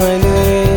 söyle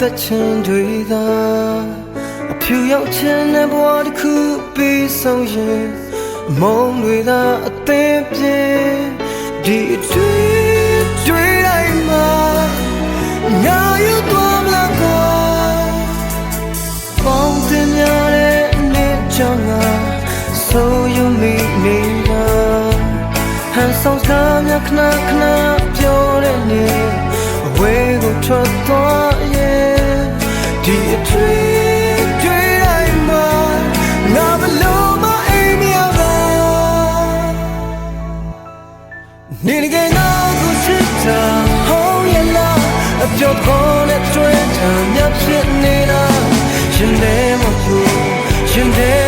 သက်ခြင်းတွေသာအဖြူရောက်ခြင်းနဲ့ဘဝတစ်ခုပြီးဆုံးရင်မုံတွေသာအသင်ပြေဒီအတွေ့တွေ့လိုက်မှာငါယူသွားမလားကွာပေါင်းတင်ရတဲ့နေ့ကြောင့်ငါဆိုယူမိနေတာဟန်ဆောင်သားများခဏခဏပြောတဲ့နေ့ away go trot your phone at Twitter ညဖြစ်နေတာရှင်တယ်မဟုတ်ရှင်တယ်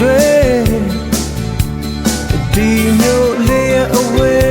ရွယ်ဒီမျိုးလေးအဝဲ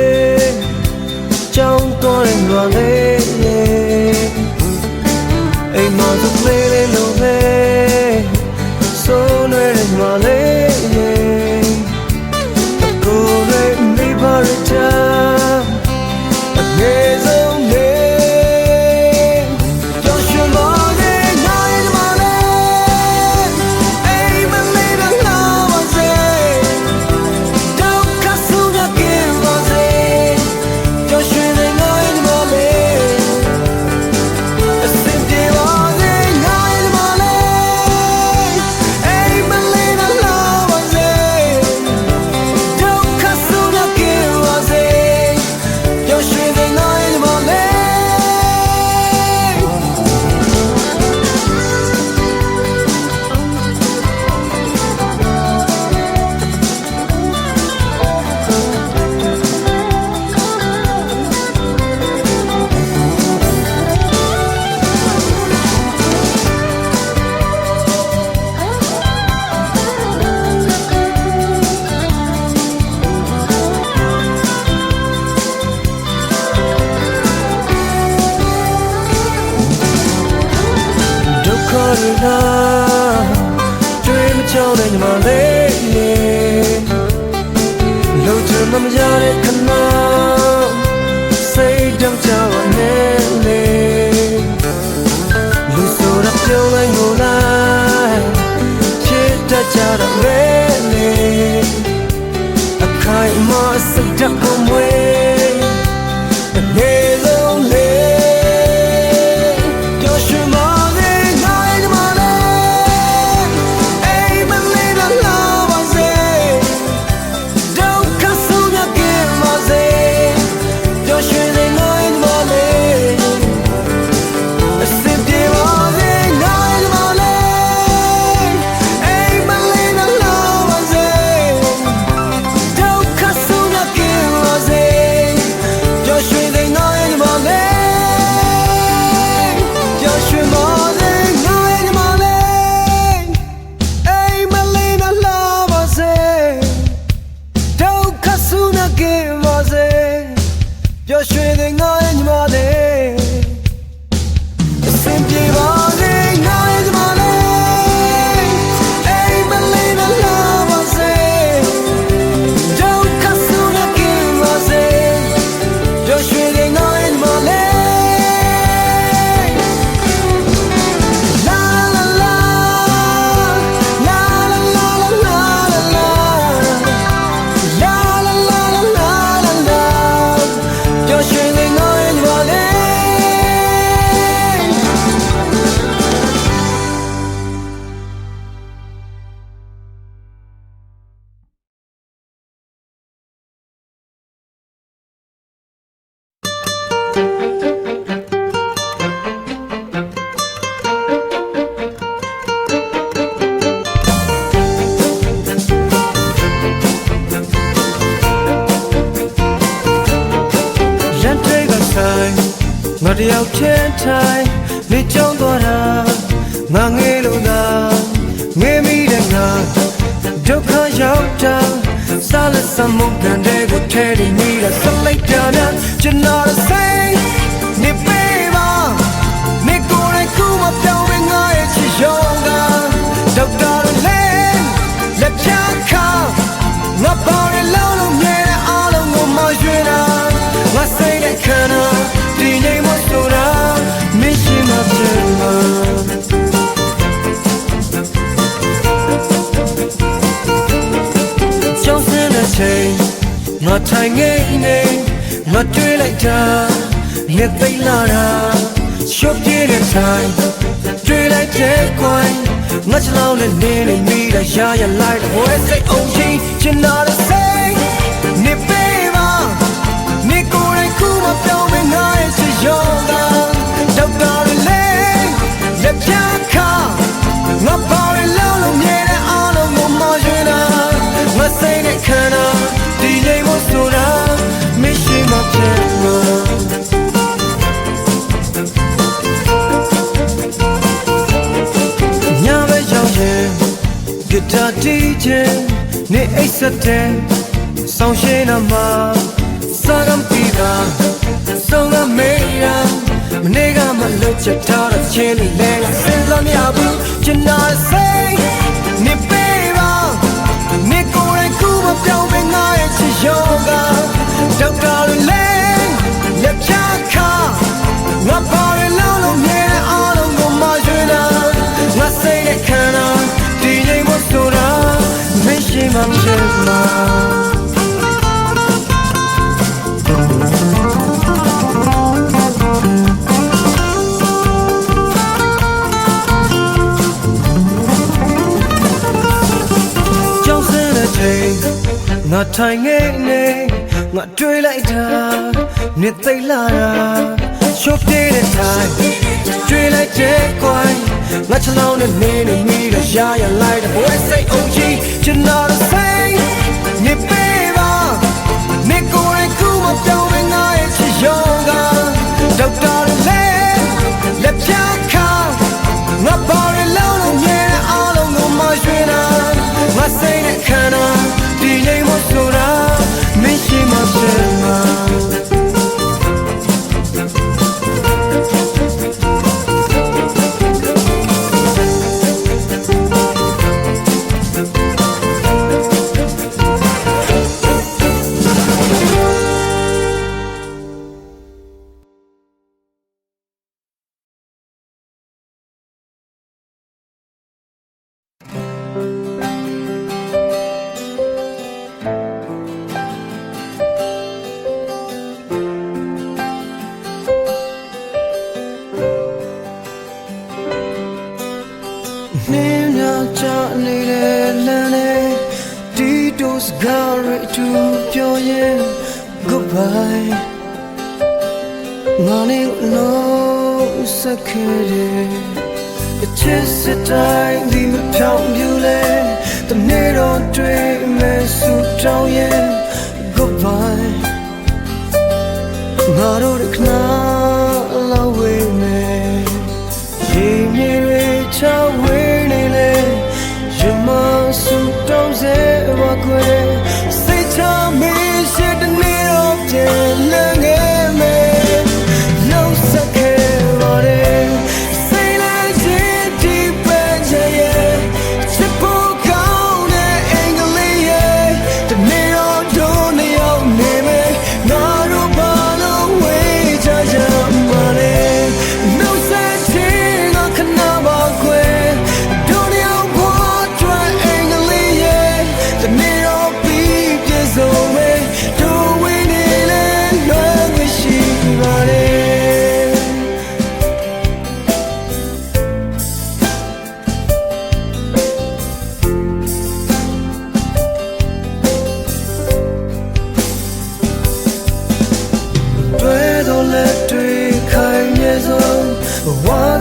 မမရတဲ့ခဏစိတ်ကြောင့်ကြောက်နေလေလူဆိုတာပြုံးလိုက်ကိုလိုက်ဖြစ်တတ်ကြတော့လေလေအခိုင်အမာစိတ်ဓာတ်ကိုမွေး ဆုနာကေပါစေပျော်ရွှင်တဲ့ငါရဲ့ညီမလေး ထိုင်နေနေငါတွေ့လိုက်တာနေသိလာတာရှုပ်ပြည့်တဲ့ချိန်တွေ့လိုက်တဲ့ကွယ်ငါချလောင်းနဲ့နေနေမိတာရရလိုက်ဝဲစိတ်အောင်ချင်းချင်တာစိတ်နေပေးပါနေကိုယ်နဲ့ခုမပြောင်းမငါရဲ့ချစ်ရောကဒေါက်တာလေးလက်ပြခါငါပေါ်ရလုံးလုံးမြဲတဲ့အားလုံးကိုမရွေးတာမစိတ်နဲ့ခန္ဓာဒီလိမ်မဆို တာမရှိမဖြစ်မှာညပဲရောက်ရင်ဂီတာတီးခြင်းနေအိတ်ဆက်တဲ့ဆောင်းရှင်းနာမှာစာရမ်တီတာဆုံးကမေးရမနေ့ကမှလွတ်ချက်ထားတဲ့ချင်းလေးလဲစဉ်းစားမရဘူးကျွန်တော်စိတ် ရဲ့ချစ်ရောကဒေါက်တာလေးလက်ပြခါငါပေါ်ရလုံးလုံးမြဲတဲ့အားလုံးကိုမရွှေတာငါစိ ငါထိုင်ငယ်နေငါတွေးလိုက်တာနေသိလာတာရှုပ်ပြေးတဲ့တိုင်းတွေးလိုက်တဲ့ကွိုင်းငါချလောင်းနဲ့နေနေမိတော့ရရလိုက်တဲ့ဘွဲစိတ်အုပ်ကြီးကျွန်တော်တို့ဆိုင်နေပေးပါနေကိုယ်နဲ့ခုမပြောင်းမငါရဲ့ချစ်ရောကဒေါက်တာလေးလက်ပြခါငါပေါ်ရလုံးလုံးမြဲတဲ့အားလုံးကိုမရွှေတာငါစိတ်နဲ့ခံတာ ဒီနေမဆိုတာမရှိမဖြစ်မှာမ တူပြောရင် goodbye ငါနဲ့လုံးစခဲ့တယ်အချစ်စတိုင်းဒီမပြောင်းပြူလဲတနေ့တော့တွေ့မယ်ဆူတောင်းရင် goodbye ငါတို့တစ်ခါ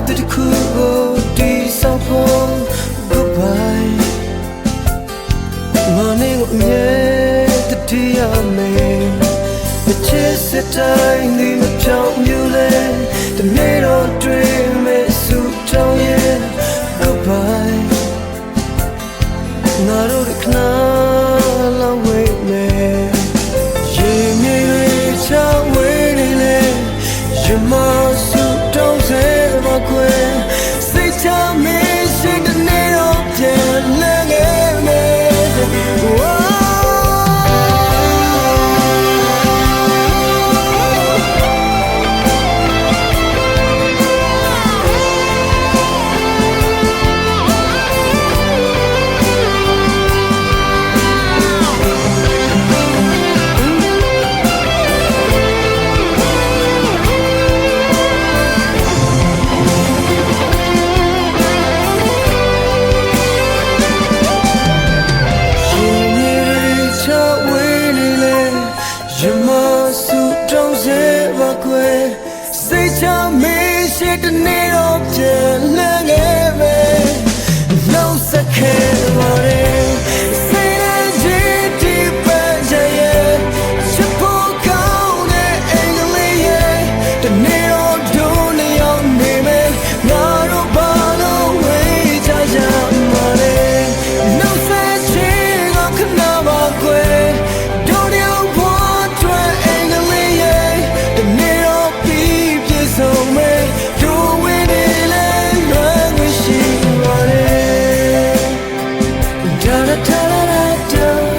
after the cool ကွယ်စိတ်ချမေးရှိတနေ့တော့ပြန်လည်ငယ်ပဲ No second worry da da da da da